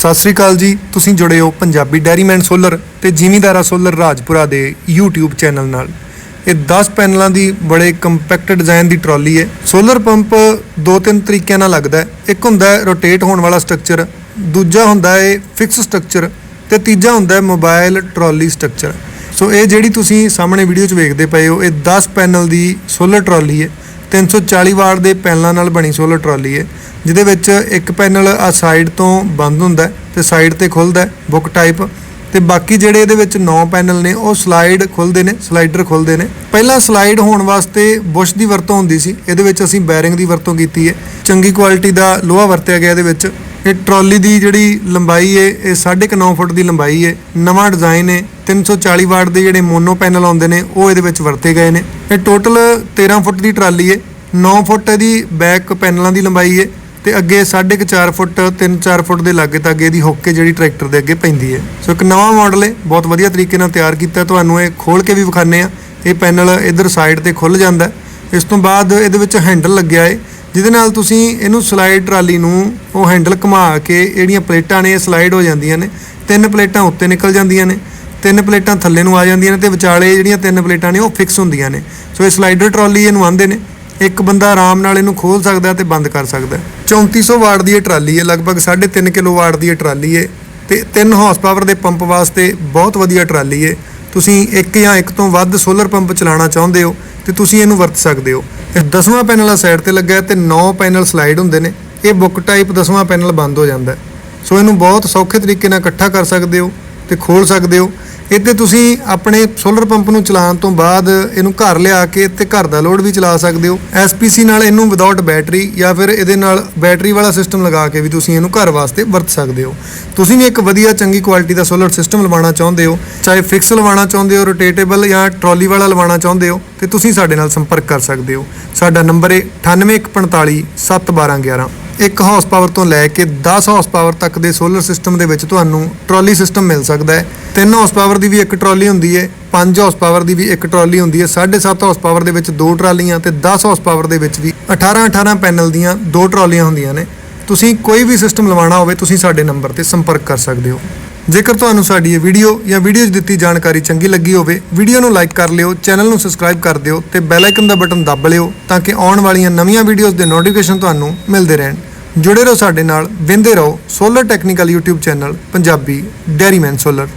ਸਤਿ ਸ੍ਰੀ ਅਕਾਲ ਜੀ, ਤੁਸੀਂ ਜੁੜੇ ਹੋ ਪੰਜਾਬੀ ਡੈਰੀਮੈਨ ਸੋਲਰ ਤੇ ਜ਼ਿਮੀਦਾਰਾ ਸੋਲਰ ਰਾਜਪੁਰਾ ਦੇ YouTube ਚੈਨਲ ਨਾਲ। ਇਹ 10 ਪੈਨਲਾਂ ਦੀ ਬੜੇ ਕੰਪੈਕਟ ਡਿਜ਼ਾਈਨ ਦੀ ਟਰਾਲੀ ਹੈ। ਸੋਲਰ ਪੰਪ ਦੋ ਤਿੰਨ ਤਰੀਕਿਆਂ ਨਾਲ ਲੱਗਦਾ ਇੱਕ ਹੁੰਦਾ ਹੈ ਰੋਟੇਟ ਹੋਣ ਵਾਲਾ ਸਟਰਕਚਰ, ਦੂਜਾ ਹੁੰਦਾ ਹੈ ਫਿਕਸ ਸਟਰਕਚਰ ਤੇ ਤੀਜਾ ਹੁੰਦਾ ਹੈ ਮੋਬਾਈਲ ਟਰਾਲੀ ਸਟਰਕਚਰ। ਸੋ ਇਹ ਜਿਹੜੀ ਤੁਸੀਂ ਸਾਹਮਣੇ ਵੀਡੀਓ 'ਚ ਵੇਖਦੇ ਪਏ ਹੋ, ਇਹ 10 ਪੈਨਲ ਦੀ ਸੋਲਰ ਟਰਾਲੀ ਹੈ। 340 ਵਾਟ ਦੇ ਪੈਨਲਾਂ ਨਾਲ ਬਣੀ ਸੋਲਰ ਟਰਾਲੀ ਹੈ, ਜਿਹਦੇ ਵਿੱਚ ਇੱਕ ਪੈਨਲ ਆ ਸਾਈਡ ਤੋਂ ਬੰਦ ਹੁੰਦਾ ਹੈ ਤੇ ਸਾਈਡ ਤੇ ਖੁੱਲਦਾ ਬੁੱਕ ਟਾਈਪ ਤੇ ਬਾਕੀ ਜਿਹੜੇ ਇਹਦੇ ਵਿੱਚ 9 ਪੈਨਲ ਨੇ, ਉਹ ਸਲਾਈਡ ਖੁੱਲਦੇ ਨੇ ਸਲਾਈਡਰ ਖੁੱਲਦੇ ਨੇ। ਪਹਿਲਾਂ ਸਲਾਈਡ ਹੋਣ ਵਾਸਤੇ ਬੁਸ਼ ਦੀ ਵਰਤੋਂ ਹੁੰਦੀ ਸੀ, ਇਹਦੇ ਵਿੱਚ ਅਸੀਂ ਬੈਰਿੰਗ ਦੀ ਵਰਤੋਂ ਕੀਤੀ ਹੈ। ਚੰਗੀ ਕੁਆਲਿਟੀ ਦਾ ਲੋਹਾ ਵਰਤਿਆ ਗਿਆ ਇਹਦੇ ਵਿੱਚ। ਇਹ ਟਰਾਲੀ ਦੀ ਜਿਹੜੀ ਲੰਬਾਈ ਹੈ ਇਹ 9.5 ਫੁੱਟ ਦੀ ਲੰਬਾਈ ਹੈ ਨਵਾਂ ਡਿਜ਼ਾਈਨ ਹੈ 340 ਵਾਟ ਦੇ ਜਿਹੜੇ ਮੋਨੋ ਪੈਨਲ ਆਉਂਦੇ ਨੇ, ਉਹ ਇਹਦੇ ਵਿੱਚ ਵਰਤੇ ਗਏ ਨੇ। ਇਹ ਟੋਟਲ 13 ਫੁੱਟ ਦੀ ਟਰਾਲੀ ਹੈ 9 ਫੁੱਟ ਇਹਦੀ ਬੈਕ ਪੈਨਲਾਂ ਦੀ ਲੰਬਾਈ ਹੈ ਤੇ ਅੱਗੇ 4.5 ਫੁੱਟ 3-4 ਫੁੱਟ ਦੇ ਲਾਗੇ ਤੱਕ ਇਹਦੀ ਹੁੱਕ ਕੇ ਜਿਹੜੀ ਟਰੈਕਟਰ ਦੇ ਅੱਗੇ ਪੈਂਦੀ ਹੈ ਸੋ ਇੱਕ ਨਵਾਂ ਮਾਡਲ ਹੈ ਬਹੁਤ ਵਧੀਆ ਤਰੀਕੇ ਨਾਲ ਤਿਆਰ ਕੀਤਾ। ਤੁਹਾਨੂੰ ਇਹ ਖੋਲ ਕੇ ਵੀ ਵਿਖਾਣੇ ਆ ਇਹ ਪੈਨਲ ਇਧਰ ਸਾਈਡ ਤੇ ਖੁੱਲ ਜਾਂਦਾ। ਇਸ ਤੋਂ ਬਾਅਦ ਇਹਦੇ ਵਿੱਚ ਹੈਂਡਲ ਲੱਗਿਆ ਹੈ ਜਿਹਦੇ ਨਾਲ ਤੁਸੀਂ ਇਹਨੂੰ ਸਲਾਈਡ ਟਰਾਲੀ ਨੂੰ ਉਹ ਹੈਂਡਲ ਘੁਮਾ ਕੇ ਜਿਹੜੀਆਂ ਪਲੇਟਾਂ ਨੇ ਇਹ ਸਲਾਈਡ ਹੋ ਜਾਂਦੀਆਂ ਨੇ, ਤਿੰਨ ਪਲੇਟਾਂ ਉੱਤੇ ਨਿਕਲ ਜਾਂਦੀਆਂ ਨੇ, ਤਿੰਨ ਪਲੇਟਾਂ ਥੱਲੇ ਨੂੰ ਆ ਜਾਂਦੀਆਂ ਨੇ ਤੇ ਵਿਚਾਲੇ ਜਿਹੜੀਆਂ ਤਿੰਨ ਪਲੇਟਾਂ ਨੇ ਉਹ ਫਿਕਸ ਹੁੰਦੀਆਂ ਨੇ। ਸੋ ਇਹ ਸਲਾਈਡਰ ਟਰਾਲੀ ਇਹਨੂੰ ਆਂਦੇ ਨੇ, ਇੱਕ ਬੰਦਾ ਆਰਾਮ ਨਾਲ ਇਹਨੂੰ ਖੋਲ ਸਕਦਾ ਤੇ ਬੰਦ ਕਰ ਸਕਦਾ। 3400 ਵਾਟ ਦੀ ਇਹ ਟਰਾਲੀ ਹੈ, ਲਗਭਗ 3.5 ਕਿਲੋ ਵਾਟ ਦੀ ਇਹ ਟਰਾਲੀ ਹੈ ਤੇ 3 ਹਾਰਸ ਪਾਵਰ ਦੇ ਪੰਪ ਵਾਸਤੇ ਬਹੁਤ ਵਧੀਆ ਟਰਾਲੀ ਹੈ। ਤੁਸੀਂ ਇੱਕ ਜਾਂ ਇੱਕ ਤੋਂ ਵੱਧ ਸੋਲਰ ਪੰਪ ਚਲਾਉਣਾ ਚਾਹੁੰਦੇ ਹੋ ਤੇ ਤੁਸੀਂ ਇਹਨੂੰ ਵਰਤ ਸਕਦੇ ਹੋ। ਇਹ 10ਵਾਂ ਪੈਨਲ ਆ ਸਾਈਡ ਤੇ ਲੱਗਾ ਹੈ ਤੇ 9 ਪੈਨਲ ਸਲਾਈਡ ਹੁੰਦੇ ਨੇ। ਇਹ ਬੁੱਕ ਟਾਈਪ 10ਵਾਂ ਪੈਨਲ ਬੰਦ ਹੋ ਜਾਂਦਾ ਹੈ। ਸੋ ਇਹਨੂੰ ਬਹੁਤ ਸੌਖੇ ਤਰੀਕੇ ਨਾਲ ਇਕੱਠਾ ਕਰ ਸਕਦੇ ਹੋ ਤੇ ਖੋਲ ਸਕਦੇ ਹੋ। ਇੱਥੇ ਤੁਸੀਂ ਆਪਣੇ ਸੋਲਰ ਪੰਪ ਨੂੰ ਚਲਾਉਣ ਤੋਂ ਬਾਅਦ ਇਹਨੂੰ ਘਰ ਲਿਆ ਕੇ ਤੇ ਘਰ ਦਾ ਲੋਡ ਵੀ ਚਲਾ ਸਕਦੇ ਹੋ। ਐਸਪੀਸੀ ਨਾਲ ਇਹਨੂੰ ਵਿਦਆਊਟ ਬੈਟਰੀ ਜਾਂ ਫਿਰ ਇਹਦੇ ਨਾਲ ਬੈਟਰੀ ਵਾਲਾ ਸਿਸਟਮ ਲਗਾ ਕੇ ਵੀ ਤੁਸੀਂ ਇਹਨੂੰ ਘਰ ਵਾਸਤੇ ਵਰਤ ਸਕਦੇ ਹੋ। ਤੁਸੀਂ ਵੀ ਇੱਕ ਵਧੀਆ ਚੰਗੀ ਕੁਆਲਿਟੀ ਦਾ ਸੋਲਰ ਸਿਸਟਮ ਲਵਾਉਣਾ ਚਾਹੁੰਦੇ ਹੋ, ਚਾਹੇ ਫਿਕਸ ਲਵਾਉਣਾ ਚਾਹੁੰਦੇ ਹੋ ਰੋਟੇਟੇਬਲ ਜਾਂ ਟਰਾਲੀ ਵਾਲਾ ਲਵਾਉਣਾ ਚਾਹੁੰਦੇ ਹੋ, ਤੇ ਤੁਸੀਂ ਸਾਡੇ ਨਾਲ ਸੰਪਰਕ ਕਰ ਸਕਦੇ ਹੋ। ਸਾਡਾ ਨੰਬਰ ਹੈ 9845 71211 1 ਹਾਰਸ ਪਾਵਰ ਤੋਂ ਲੈ ਕੇ 10 ਹਾਰਸ ਪਾਵਰ ਤੱਕ ਦੇ ਸੋਲਰ ਸਿਸਟਮ ਦੇ ਵਿੱਚ ਤੁਹਾਨੂੰ ਟਰਾਲੀ ਸਿਸਟਮ ਮਿਲ ਸਕਦਾ ਹੈ। 3 ਹਾਰਸ ਪਾਵਰ ਦੀ ਵੀ ਇੱਕ ਟਰਾਲੀ ਹੁੰਦੀ ਹੈ 5 ਹਾਰਸ ਪਾਵਰ ਦੀ ਵੀ ਇੱਕ ਟਰਾਲੀ ਹੁੰਦੀ ਹੈ 7.5 ਹਾਰਸ ਪਾਵਰ ਦੇ ਵਿੱਚ ਦੋ ਟਰਾਲੀਆਂ ਤੇ 10 ਹਾਰਸ ਪਾਵਰ ਦੇ ਵਿੱਚ ਵੀ 18 18 ਪੈਨਲ ਦੀਆਂ ਦੋ ਟਰਾਲੀਆਂ ਹੁੰਦੀਆਂ ਨੇ। ਤੁਸੀਂ ਕੋਈ ਵੀ ਸਿਸਟਮ ਲਵਾਉਣਾ ਹੋਵੇ, ਤੁਸੀਂ ਸਾਡੇ ਨੰਬਰ ਤੇ ਸੰਪਰਕ ਕਰ ਸਕਦੇ ਹੋ। ਜੇਕਰ ਤੁਹਾਨੂੰ ਸਾਡੀ ਇਹ ਵੀਡੀਓ ਜਾਂ ਵੀਡੀਓ 'ਚ ਦਿੱਤੀ ਜਾਣਕਾਰੀ ਚੰਗੀ ਲੱਗੀ ਹੋਵੇ ਵੀਡੀਓ ਨੂੰ ਲਾਈਕ ਕਰ ਲਿਓ ਚੈਨਲ ਨੂੰ ਸਬਸਕ੍ਰਾਈਬ ਕਰ ਦਿਓ ਤੇ ਬੈਲ ਆਈਕਨ ਦਾ ਬਟਨ ਦੱਬ ਲਿਓ ਤਾਂ ਕਿ ਆਉਣ ਵਾਲੀਆਂ ਨਵੀਆਂ ਵੀਡੀਓਜ਼ ਦੇ ਨੋਟੀਫਿਕੇਸ਼ਨ ਤੁਹਾਨੂੰ ਮਿਲਦੇ ਰਹਿਣ। ਜੁੜੇ ਰਹੋ ਸਾਡੇ ਨਾਲ, ਵਿੰਦੇ ਰਹੋ। Solar technical YouTube channel Punjabi dairyman solar